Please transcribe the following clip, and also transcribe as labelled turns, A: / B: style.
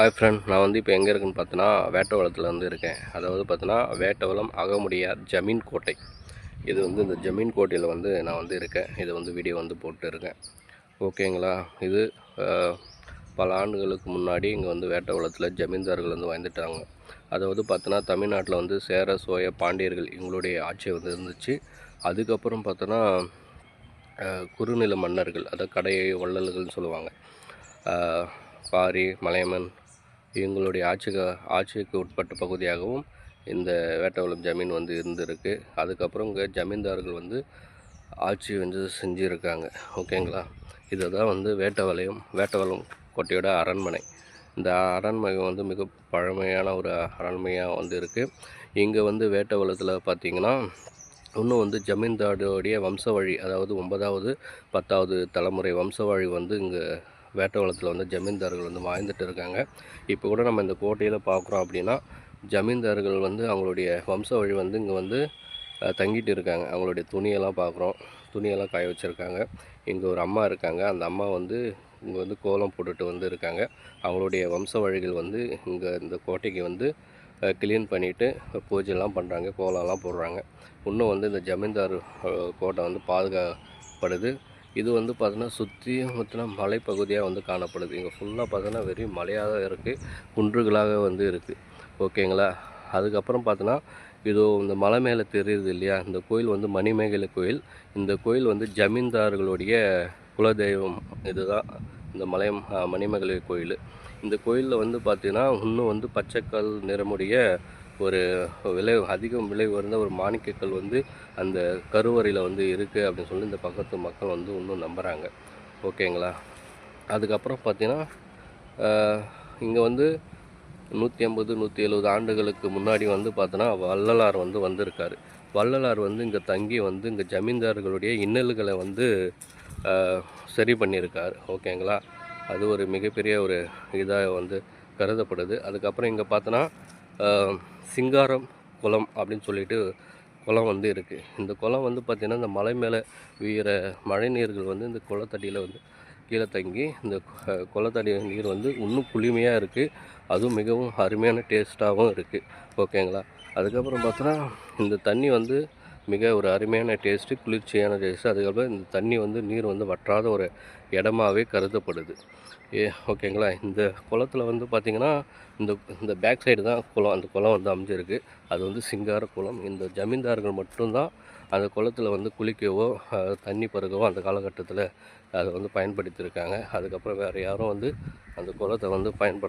A: Hi friend நான் வந்து இப்போ எங்கே இருக்குன்னு பார்த்தோன்னா வேட்டவளத்தில் வந்து இருக்கேன். அதாவது பார்த்தோன்னா வேட்டவளம் அகமுடியார் ஜமீன் கோட்டை. இது வந்து இந்த ஜமீன் கோட்டையில் வந்து நான் வந்து இருக்கேன். இதை வந்து வீடியோ வந்து போட்டு இருக்கேன். ஓகேங்களா இது பல ஆண்டுகளுக்கு முன்னாடி இங்கே வந்து வேட்டவளத்தில் ஜமீன்தார்கள் வந்து வாழ்ந்துட்டாங்க. அதாவது பார்த்தோன்னா தமிழ்நாட்டில் வந்து சேர சோய பாண்டியர்கள் இவங்களுடைய ஆட்சி வந்து இருந்துச்சு. அதுக்கப்புறம் பார்த்தோன்னா குறுநில மன்னர்கள் அதாவது கடை வள்ளல்கள்னு சொல்லுவாங்க. பாரி மலையமன் இவங்களுடைய ஆட்சிக்கு ஆட்சிக்கு உட்பட்ட பகுதியாகவும் இந்த வேட்டவளம் ஜமீன் வந்து இருந்திருக்கு. அதுக்கப்புறம் இங்கே ஜமீன்தார்கள் வந்து ஆட்சி வந்து செஞ்சுருக்காங்க. ஓகேங்களா? இதுதான் வந்து வேட்டவளையம் வேட்டவளம் கோட்டையோட அரண்மனை. இந்த அரண்மனை வந்து மிக பழமையான ஒரு அரண்மையாக வந்து இருக்குது இங்கே வந்து வேட்டவளத்தில் பார்த்தீங்கன்னா இன்னும் வந்து ஜமீன்தாருடைய வம்சவழி அதாவது ஒன்பதாவது பத்தாவது தலைமுறை வம்சவழி வந்து இங்கே வேட்டவளத்தில் வந்து ஜமீன்தார்கள் வந்து வாழ்ந்துட்டு இருக்காங்க. இப்போ கூட நம்ம இந்த கோட்டையில் பார்க்குறோம் அப்படின்னா ஜமீன்தார்கள் வந்து அவங்களுடைய வம்ச வழி வந்து இங்கே வந்து தங்கிட்டு இருக்காங்க. அவங்களுடைய துணியெல்லாம் பார்க்குறோம் துணியெல்லாம் காய வச்சுருக்காங்க. இங்கே ஒரு அம்மா இருக்காங்க. அந்த அம்மா வந்து இங்கே வந்து கோலம் போட்டுட்டு வந்து இருக்காங்க. அவங்களுடைய வம்ச வழிகள் வந்து இங்கே இந்த கோட்டைக்கு வந்து க்ளீன் பண்ணிவிட்டு பூஜைலாம் பண்ணுறாங்க கோலம்லாம் போடுறாங்க. இன்னும் வந்து இந்த ஜமீன்தார் கோட்டை வந்து பாதுகாப்படுது. இது வந்து பார்த்தோன்னா சுற்றி மொத்தனா மலைப்பகுதியாக வந்து காணப்படுது. இங்கே ஃபுல்லாக பார்த்தோன்னா வெறும் மலையாக தான் இருக்குது குன்றுகளாக வந்து இருக்குது ஓகேங்களா? அதுக்கப்புறம் பார்த்தோன்னா இதோ இந்த மலை மேலே தெரியுது இல்லையா? இந்த கோயில் வந்து மணிமேகலை கோயில். இந்த கோயில் வந்து ஜமீன்தார்களுடைய குலதெய்வம் இதுதான். இந்த மலை மணிமேகலை கோயில். இந்த கோயிலில் வந்து பார்த்தீங்கன்னா இன்னும் வந்து பச்சைக்கல் நிறமுடைய ஒரு விலை அதிகம் விலை உயர்ந்த ஒரு மாணிக்கக்கல் வந்து அந்த கருவறையில் வந்து இருக்குது அப்படின்னு சொல்லி இந்த பக்கத்து மக்கள் வந்து இன்னும் நம்புகிறாங்க ஓகேங்களா? அதுக்கப்புறம் பார்த்தீங்கன்னா இங்கே வந்து நூற்றி ஐம்பது நூற்றி எழுபது ஆண்டுகளுக்கு முன்னாடி வந்து பார்த்தோன்னா வள்ளலார் வந்து வந்திருக்கார். வள்ளலார் வந்து இங்கே தங்கி வந்து இங்கே ஜமீன்தார்களுடைய இன்னல்களை வந்து சரி பண்ணியிருக்கார். ஓகேங்களா? அது ஒரு மிகப்பெரிய ஒரு இதாக வந்து கருதப்படுது. அதுக்கப்புறம் இங்கே பார்த்தோன்னா சிங்காரம் குளம் அப்படின்னு சொல்லிட்டு குளம் வந்து இருக்குது இந்த குளம் வந்து பார்த்திங்கன்னா இந்த மலை மேலே வீர மழை நீர்கள் வந்து இந்த குளத்தடியில் வந்து கீழே தங்கி இந்த குளத்தடி நீர் வந்து இன்னும் குளிமையாக இருக்குது அதுவும் மிகவும் அருமையான டேஸ்ட்டாகவும் இருக்குது ஓகேங்களா அதுக்கப்புறம் பார்த்தோன்னா இந்த தண்ணி வந்து மிக ஒரு அருமையான டேஸ்ட்டு குளிர்ச்சியான டேஸ்ட்டு அதுக்கப்புறம் இந்த தண்ணி வந்து நீர் வந்து வற்றாத ஒரு இடமாவே கருதப்படுது. ஏ ஓகேங்களா இந்த குளத்தில் வந்து பார்த்திங்கன்னா இந்த இந்த பேக் சைடு தான் குளம் அந்த குளம் வந்து அமைஞ்சிருக்கு. அது வந்து சிங்கார குளம். இந்த ஜமீன்தார்கள் மட்டும்தான் அந்த குளத்துல வந்து குளிக்கவோ தண்ணி பருகவோ அந்த காலகட்டத்தில் அதை வந்து பயன்படுத்தியிருக்காங்க. அதுக்கப்புறம் வேறு யாரும் வந்து அந்த குளத்தை வந்து பயன்படுத்த